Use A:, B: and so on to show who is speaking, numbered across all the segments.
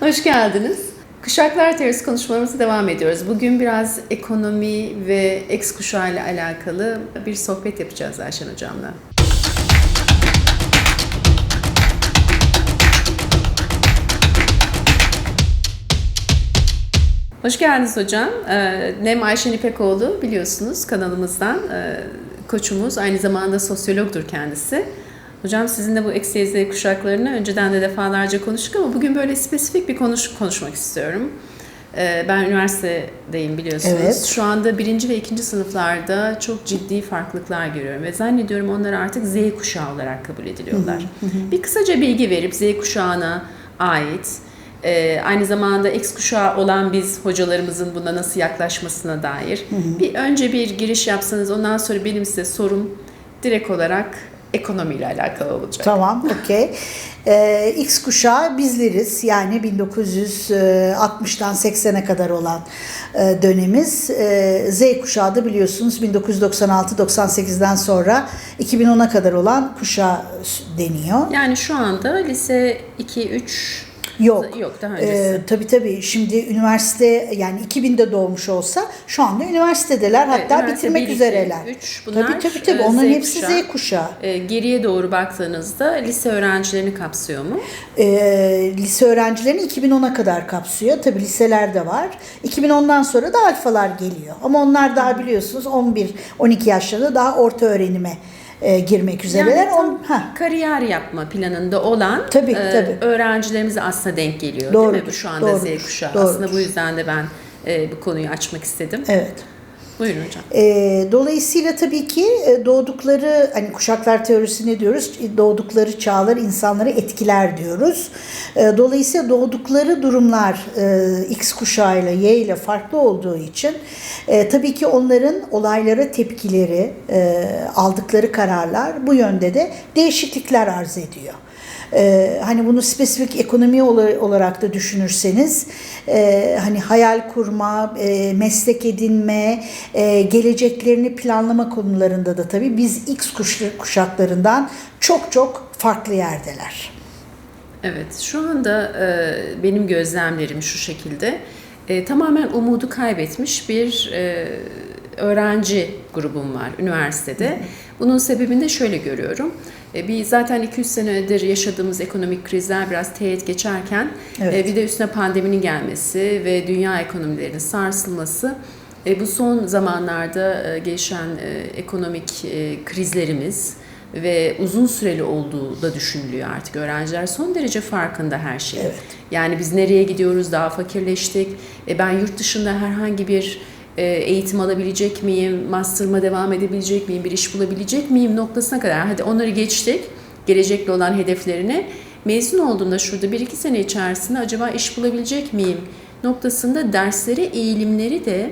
A: Hoş geldiniz. Kuşaklar teorisi konuşmalarımıza devam ediyoruz. Bugün biraz ekonomi ve X kuşağı ile alakalı bir sohbet yapacağız Ayşen Hocam'la. Hoş geldiniz hocam. Ee, Nem Ayşen İpekoğlu biliyorsunuz kanalımızdan e, koçumuz. Aynı zamanda sosyologdur kendisi. Hocam sizinle bu eksi Z kuşaklarını önceden de defalarca konuştuk ama bugün böyle spesifik bir konuş konuşmak istiyorum. Ee, Ben üniversitedeyim biliyorsunuz.
B: Evet.
A: Şu anda birinci ve ikinci sınıflarda çok ciddi farklılıklar görüyorum ve zannediyorum onlar artık Z kuşağı olarak kabul ediliyorlar. Bir kısaca bilgi verip Z kuşağına ait ee, aynı zamanda X kuşağı olan biz hocalarımızın buna nasıl yaklaşmasına dair bir önce bir giriş yapsanız ondan sonra benim size sorum direkt olarak ekonomiyle alakalı olacak.
B: Tamam, okey. Ee, X kuşağı bizleriz. Yani 1960'tan 80'e kadar olan e, dönemiz. Ee, Z kuşağı da biliyorsunuz 1996-98'den sonra 2010'a kadar olan kuşağı deniyor.
A: Yani şu anda lise 2 3
B: Yok.
A: Yok, daha öncesi.
B: Ee, tabii tabii. Şimdi üniversite yani 2000'de doğmuş olsa şu anda üniversitedeler hatta
A: üniversite
B: bitirmek
A: bir,
B: üzereler.
A: üç, bunlar,
B: tabii tabii tabii.
A: e,
B: Onların
A: Z
B: hepsi
A: kuşağı.
B: Z kuşağı.
A: Ee, geriye doğru baktığınızda lise öğrencilerini kapsıyor mu?
B: Ee, lise öğrencilerini 2010'a kadar kapsıyor. Tabii liseler de var. 2010'dan sonra da alfalar geliyor. Ama onlar daha biliyorsunuz 11-12 yaşlarında daha orta öğrenime e, girmek üzereler.
A: Yani tam
B: On-
A: kariyer yapma planında olan
B: Tabii,
A: e,
B: tabii.
A: öğrencilerimize aslında denk geliyor değil
B: Doğrudur,
A: mi? Bu şu anda
B: doğrudur,
A: Z kuşağı.
B: doğrudur.
A: Aslında bu yüzden de ben e, bu konuyu açmak istedim.
B: evet.
A: Buyurun hocam.
B: E, dolayısıyla tabii ki e, doğdukları hani kuşaklar teorisi ne diyoruz? Doğdukları çağlar insanları etkiler diyoruz. E, dolayısıyla doğdukları durumlar e, X kuşağıyla Y ile farklı olduğu için e, tabii ki onların olaylara tepkileri, e, aldıkları kararlar bu yönde de değişiklikler arz ediyor. Ee, hani bunu spesifik ekonomi ola- olarak da düşünürseniz e, hani hayal kurma, e, meslek edinme, e, geleceklerini planlama konularında da tabii biz X kuş- kuşaklarından çok çok farklı yerdeler.
A: Evet, şu anda e, benim gözlemlerim şu şekilde. E, tamamen umudu kaybetmiş bir e, öğrenci grubum var üniversitede. Bunun sebebini de şöyle görüyorum. E, bir zaten 200 senedir yaşadığımız ekonomik krizler biraz teğet geçerken
B: Evet.
A: e, bir de üstüne pandeminin gelmesi ve dünya ekonomilerinin sarsılması e, bu son zamanlarda gelişen ekonomik krizlerimiz ve uzun süreli olduğu da düşünülüyor artık. Öğrenciler son derece farkında her şeyin.
B: Evet.
A: Yani biz nereye gidiyoruz, daha fakirleştik. Ben yurt dışında herhangi bir eğitim alabilecek miyim, master'ıma devam edebilecek miyim, bir iş bulabilecek miyim noktasına kadar. Hadi onları geçtik, gelecekle olan hedeflerine. Mezun olduğumda şurada bir iki sene içerisinde acaba iş bulabilecek miyim noktasında dersleri, eğilimleri de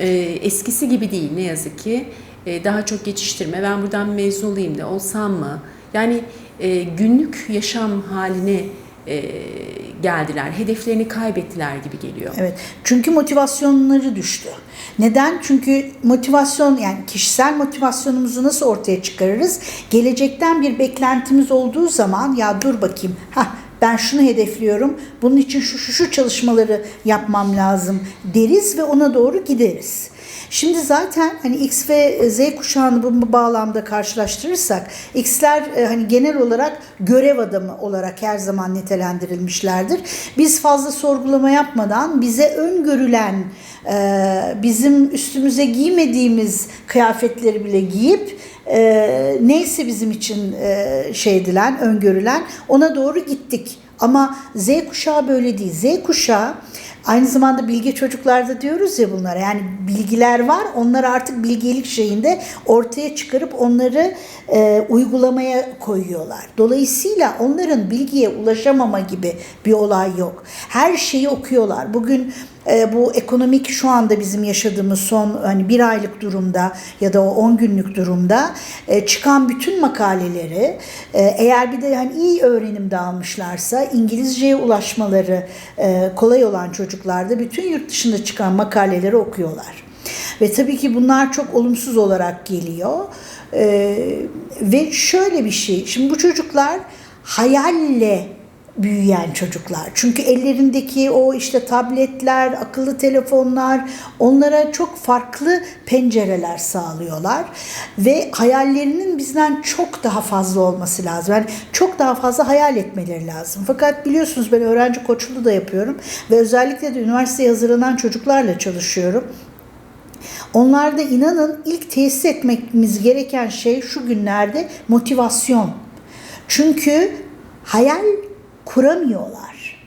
A: e, eskisi gibi değil ne yazık ki. E, daha çok geçiştirme, ben buradan mezun olayım da olsam mı? Yani e, günlük yaşam haline e, geldiler, hedeflerini kaybettiler gibi geliyor.
B: Evet. Çünkü motivasyonları düştü. Neden? Çünkü motivasyon yani kişisel motivasyonumuzu nasıl ortaya çıkarırız? Gelecekten bir beklentimiz olduğu zaman ya dur bakayım. Ha ben şunu hedefliyorum. Bunun için şu şu şu çalışmaları yapmam lazım deriz ve ona doğru gideriz. Şimdi zaten hani X ve Z kuşağını bu bağlamda karşılaştırırsak X'ler e, hani genel olarak görev adamı olarak her zaman nitelendirilmişlerdir. Biz fazla sorgulama yapmadan bize öngörülen e, bizim üstümüze giymediğimiz kıyafetleri bile giyip e, neyse bizim için e, şey edilen, öngörülen ona doğru gittik. Ama Z kuşağı böyle değil. Z kuşağı aynı zamanda bilge çocuklarda diyoruz ya bunlara. Yani bilgiler var. Onları artık bilgelik şeyinde ortaya çıkarıp onları e, uygulamaya koyuyorlar. Dolayısıyla onların bilgiye ulaşamama gibi bir olay yok. Her şeyi okuyorlar. Bugün bu ekonomik şu anda bizim yaşadığımız son hani bir aylık durumda ya da o 10 günlük durumda e, çıkan bütün makaleleri e, eğer bir de hani iyi öğrenimde almışlarsa İngilizceye ulaşmaları e, kolay olan çocuklarda bütün yurt dışında çıkan makaleleri okuyorlar. Ve tabii ki bunlar çok olumsuz olarak geliyor. Ve şöyle bir şey, şimdi bu çocuklar hayalle büyüyen çocuklar. Çünkü ellerindeki o işte tabletler, akıllı telefonlar onlara çok farklı pencereler sağlıyorlar ve hayallerinin bizden çok daha fazla olması lazım. Yani çok daha fazla hayal etmeleri lazım. Fakat biliyorsunuz ben öğrenci koçluğu da yapıyorum ve özellikle de üniversiteye hazırlanan çocuklarla çalışıyorum. Onlarda inanın ilk tesis etmemiz gereken şey şu günlerde motivasyon. Çünkü hayal kuramıyorlar.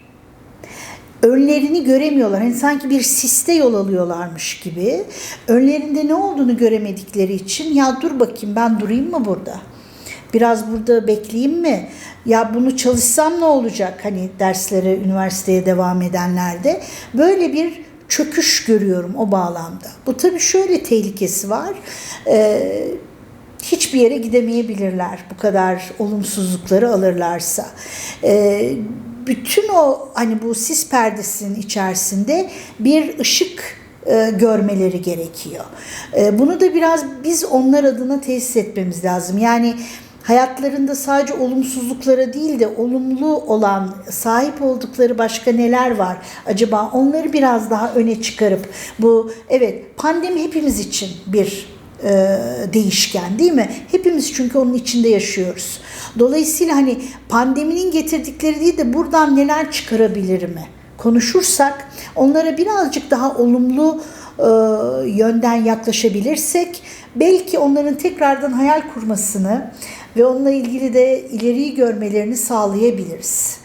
B: Önlerini göremiyorlar. Hani sanki bir siste yol alıyorlarmış gibi. Önlerinde ne olduğunu göremedikleri için ya dur bakayım ben durayım mı burada? Biraz burada bekleyeyim mi? Ya bunu çalışsam ne olacak? Hani derslere, üniversiteye devam edenlerde böyle bir çöküş görüyorum o bağlamda. Bu tabii şöyle tehlikesi var. Ee, hiçbir yere gidemeyebilirler bu kadar olumsuzlukları alırlarsa. Ee, bütün o hani bu sis perdesinin içerisinde bir ışık e, görmeleri gerekiyor. E, bunu da biraz biz onlar adına tesis etmemiz lazım. Yani hayatlarında sadece olumsuzluklara değil de olumlu olan sahip oldukları başka neler var acaba onları biraz daha öne çıkarıp bu evet pandemi hepimiz için bir e, değişken değil mi? Hepimiz çünkü onun içinde yaşıyoruz. Dolayısıyla hani pandeminin getirdikleri değil de buradan neler çıkarabilir mi? Konuşursak onlara birazcık daha olumlu e, yönden yaklaşabilirsek belki onların tekrardan hayal kurmasını ve onunla ilgili de ileriyi görmelerini sağlayabiliriz.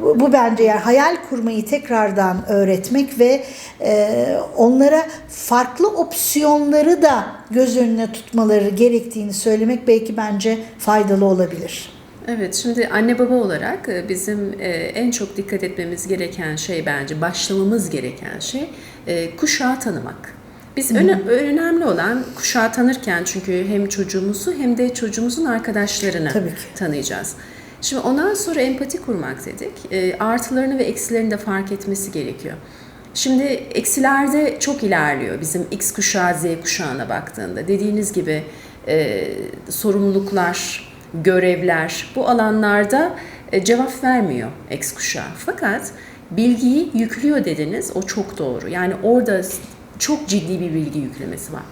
B: Bu, bence yani hayal kurmayı tekrardan öğretmek ve e, onlara farklı opsiyonları da göz önüne tutmaları gerektiğini söylemek belki bence faydalı olabilir.
A: Evet, şimdi anne baba olarak e, bizim e, en çok dikkat etmemiz gereken şey bence başlamamız gereken şey e, kuşağı tanımak. Biz öne, önemli olan kuşağı tanırken çünkü hem çocuğumuzu hem de çocuğumuzun arkadaşlarını tanıyacağız. Şimdi ondan sonra empati kurmak dedik. E, artılarını ve eksilerini de fark etmesi gerekiyor. Şimdi eksilerde çok ilerliyor bizim X kuşağı Z kuşağına baktığında. Dediğiniz gibi e, sorumluluklar, görevler bu alanlarda e, cevap vermiyor X kuşağı. Fakat bilgiyi yüklüyor dediniz o çok doğru. Yani orada çok ciddi bir bilgi yüklemesi var.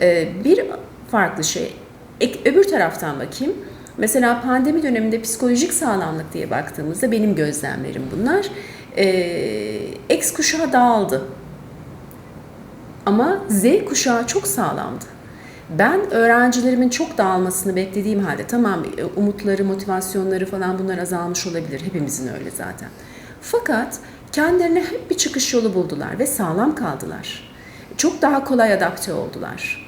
A: E, bir farklı şey ek- öbür taraftan bakayım. Mesela pandemi döneminde psikolojik sağlamlık diye baktığımızda benim gözlemlerim bunlar. Ee, X kuşağı dağıldı. Ama Z kuşağı çok sağlamdı. Ben öğrencilerimin çok dağılmasını beklediğim halde tamam e, umutları, motivasyonları falan bunlar azalmış olabilir. Hepimizin öyle zaten. Fakat kendilerine hep bir çıkış yolu buldular ve sağlam kaldılar. Çok daha kolay adapte oldular.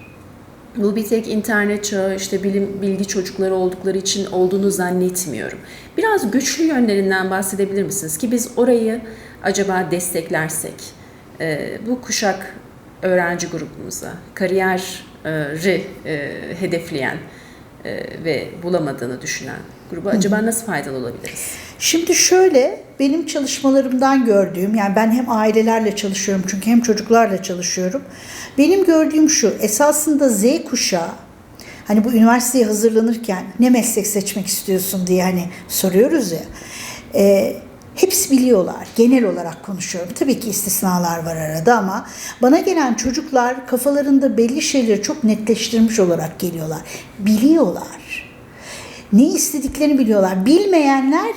A: Bu bir tek internet çağı, işte bilim, bilgi çocukları oldukları için olduğunu zannetmiyorum. Biraz güçlü yönlerinden bahsedebilir misiniz? Ki biz orayı acaba desteklersek, e, bu kuşak öğrenci grubumuza, kariyeri e, hedefleyen ve bulamadığını düşünen gruba acaba nasıl faydalı olabiliriz?
B: Şimdi şöyle benim çalışmalarımdan gördüğüm yani ben hem ailelerle çalışıyorum çünkü hem çocuklarla çalışıyorum. Benim gördüğüm şu esasında Z kuşağı hani bu üniversiteye hazırlanırken ne meslek seçmek istiyorsun diye hani soruyoruz ya. E, hepsi biliyorlar. Genel olarak konuşuyorum. Tabii ki istisnalar var arada ama bana gelen çocuklar kafalarında belli şeyleri çok netleştirmiş olarak geliyorlar. Biliyorlar ne istediklerini biliyorlar. Bilmeyenler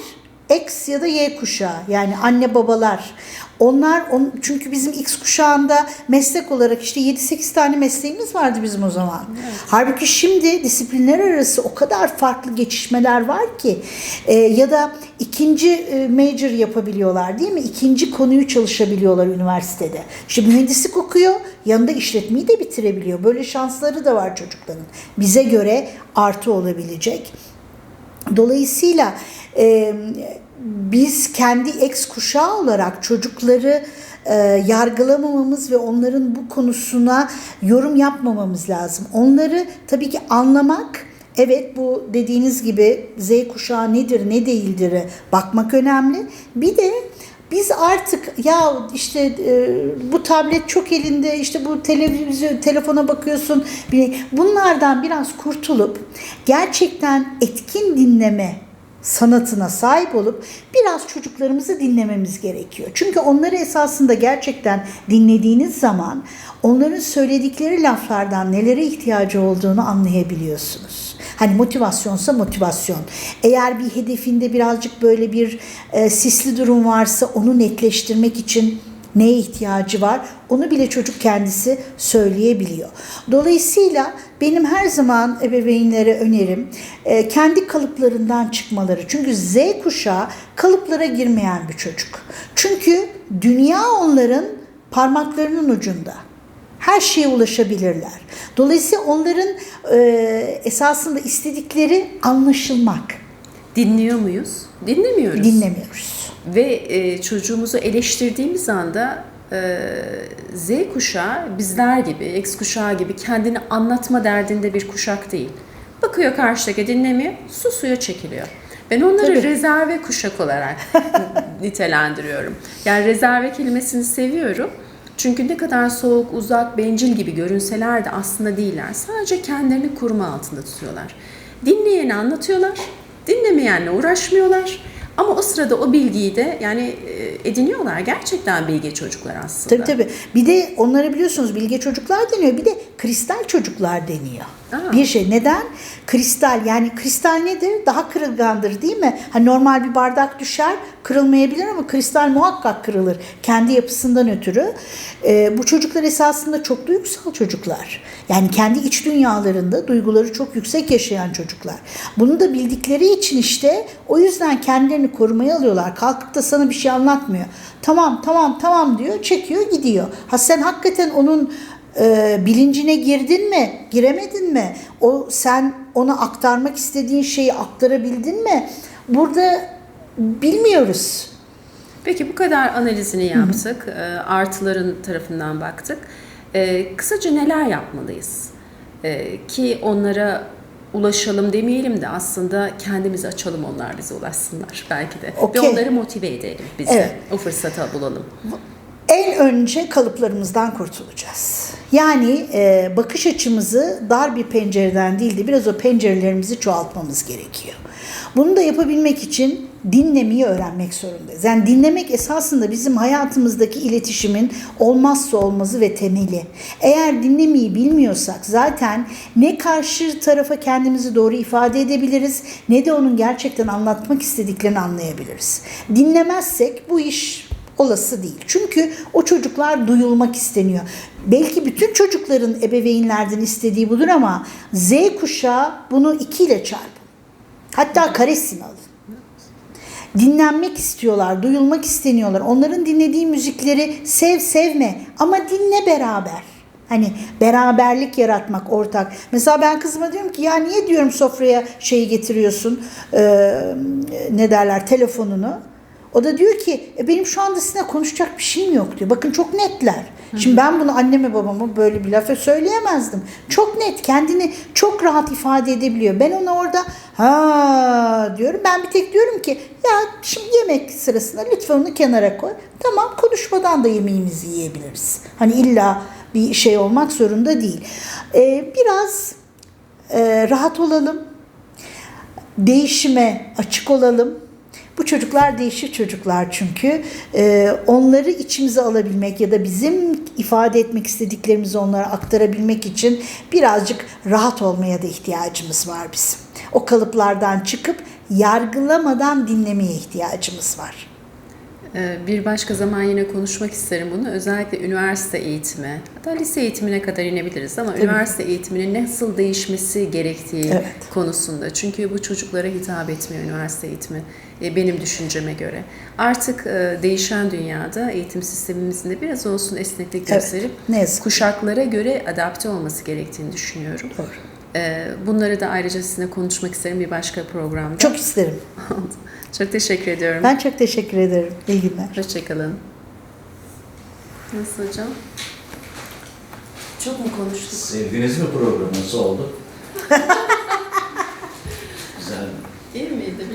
B: X ya da Y kuşağı yani anne babalar. Onlar on, çünkü bizim X kuşağında meslek olarak işte 7-8 tane mesleğimiz vardı bizim o zaman. Halbuki şimdi disiplinler arası o kadar farklı geçişmeler var ki e, ya da ikinci e, major yapabiliyorlar değil mi? İkinci konuyu çalışabiliyorlar üniversitede. İşte mühendislik okuyor, yanında işletmeyi de bitirebiliyor. Böyle şansları da var çocukların. Bize göre artı olabilecek. Dolayısıyla e, biz kendi ex kuşağı olarak çocukları e, yargılamamamız ve onların bu konusuna yorum yapmamamız lazım. Onları tabii ki anlamak, evet bu dediğiniz gibi Z kuşağı nedir ne değildir bakmak önemli. Bir de biz artık ya işte e, bu tablet çok elinde işte bu televizyon telefona bakıyorsun bunlardan biraz kurtulup gerçekten etkin dinleme sanatına sahip olup biraz çocuklarımızı dinlememiz gerekiyor. Çünkü onları esasında gerçekten dinlediğiniz zaman onların söyledikleri laflardan nelere ihtiyacı olduğunu anlayabiliyorsunuz. Hani motivasyonsa motivasyon. Eğer bir hedefinde birazcık böyle bir e, sisli durum varsa onu netleştirmek için neye ihtiyacı var onu bile çocuk kendisi söyleyebiliyor. Dolayısıyla benim her zaman ebeveynlere önerim e, kendi kalıplarından çıkmaları. Çünkü Z kuşağı kalıplara girmeyen bir çocuk. Çünkü dünya onların parmaklarının ucunda. Her şeye ulaşabilirler. Dolayısıyla onların e, esasında istedikleri anlaşılmak.
A: Dinliyor muyuz? Dinlemiyoruz.
B: Dinlemiyoruz.
A: Ve e, çocuğumuzu eleştirdiğimiz anda Z kuşağı bizler gibi, X kuşağı gibi kendini anlatma derdinde bir kuşak değil. Bakıyor karşıdaki dinlemiyor, susuyor, çekiliyor. Ben onları
B: Tabii.
A: rezerve kuşak olarak nitelendiriyorum. Yani rezerve kelimesini seviyorum. Çünkü ne kadar soğuk, uzak, bencil gibi görünseler de aslında değiller. Sadece kendilerini koruma altında tutuyorlar. Dinleyeni anlatıyorlar, dinlemeyenle uğraşmıyorlar. Ama o sırada o bilgiyi de yani e, ediniyorlar. Gerçekten bilge çocuklar aslında.
B: Tabii tabii. Bir de onlara biliyorsunuz bilge çocuklar deniyor. Bir de kristal çocuklar deniyor.
A: Aa.
B: Bir şey. Neden? Kristal yani kristal nedir? Daha kırılgandır değil mi? Hani normal bir bardak düşer kırılmayabilir ama kristal muhakkak kırılır. Kendi yapısından ötürü. Ee, bu çocuklar esasında çok duygusal çocuklar. Yani kendi iç dünyalarında duyguları çok yüksek yaşayan çocuklar. Bunu da bildikleri için işte o yüzden kendilerini korumaya alıyorlar. Kalkıp da sana bir şey anlatmıyor. Tamam tamam tamam diyor çekiyor gidiyor. Ha sen hakikaten onun e, bilincine girdin mi, giremedin mi? O sen ona aktarmak istediğin şeyi aktarabildin mi? Burada bilmiyoruz.
A: Peki bu kadar analizini yaptık. e, Artıların tarafından baktık. E, Kısaca neler yapmalıyız? E, Ki onlara ulaşalım demeyelim de aslında kendimizi açalım onlar bize ulaşsınlar belki de.
B: Okey.
A: Ve onları motive edelim biz de.
B: Evet.
A: O fırsatı bulalım.
B: En önce kalıplarımızdan kurtulacağız. Yani e, bakış açımızı dar bir pencereden değil de biraz o pencerelerimizi çoğaltmamız gerekiyor. Bunu da yapabilmek için dinlemeyi öğrenmek zorundayız. Yani dinlemek esasında bizim hayatımızdaki iletişimin olmazsa olmazı ve temeli. Eğer dinlemeyi bilmiyorsak zaten ne karşı tarafa kendimizi doğru ifade edebiliriz ne de onun gerçekten anlatmak istediklerini anlayabiliriz. Dinlemezsek bu iş olası değil. Çünkü o çocuklar duyulmak isteniyor. Belki bütün çocukların ebeveynlerden istediği budur ama Z kuşağı bunu iki ile çarpın. Hatta karesini alın. Dinlenmek istiyorlar, duyulmak isteniyorlar. Onların dinlediği müzikleri sev sevme ama dinle beraber. Hani beraberlik yaratmak ortak. Mesela ben kızıma diyorum ki ya niye diyorum sofraya şeyi getiriyorsun e, ne derler telefonunu. O da diyor ki e, benim şu anda sizinle konuşacak bir şeyim yok diyor. Bakın çok netler. Şimdi ben bunu anneme babama böyle bir lafa söyleyemezdim. Çok net kendini çok rahat ifade edebiliyor. Ben ona orada ha diyorum. Ben bir tek diyorum ki ya şimdi yemek sırasında lütfen onu kenara koy. Tamam konuşmadan da yemeğimizi yiyebiliriz. Hani illa bir şey olmak zorunda değil. Ee, biraz e, rahat olalım. Değişime açık olalım. Bu çocuklar değişik çocuklar çünkü. Ee, onları içimize alabilmek ya da bizim ifade etmek istediklerimizi onlara aktarabilmek için birazcık rahat olmaya da ihtiyacımız var bizim. O kalıplardan çıkıp yargılamadan dinlemeye ihtiyacımız var.
A: Ee, Bir başka zaman yine konuşmak isterim bunu. Özellikle üniversite eğitimi, hatta lise eğitimine kadar inebiliriz ama üniversite eğitiminin nasıl değişmesi gerektiği
B: Evet.
A: konusunda. Çünkü bu çocuklara hitap etmiyor üniversite eğitimi e, benim düşünceme göre. Artık e, değişen dünyada eğitim sistemimizin de biraz olsun esneklik
B: Evet,
A: gösterip
B: yazık.
A: kuşaklara göre adapte olması gerektiğini düşünüyorum.
B: Doğru.
A: Ee, Bunları da ayrıca sizinle konuşmak isterim bir başka programda.
B: Çok isterim.
A: Çok teşekkür ediyorum.
B: Ben çok teşekkür ederim. İyi günler.
A: Hoşçakalın. Nasıl hocam? Çok mu konuştuk?
C: Sevdiniz mi programı? Nasıl oldu? Güzel mi?
A: İyi miydi?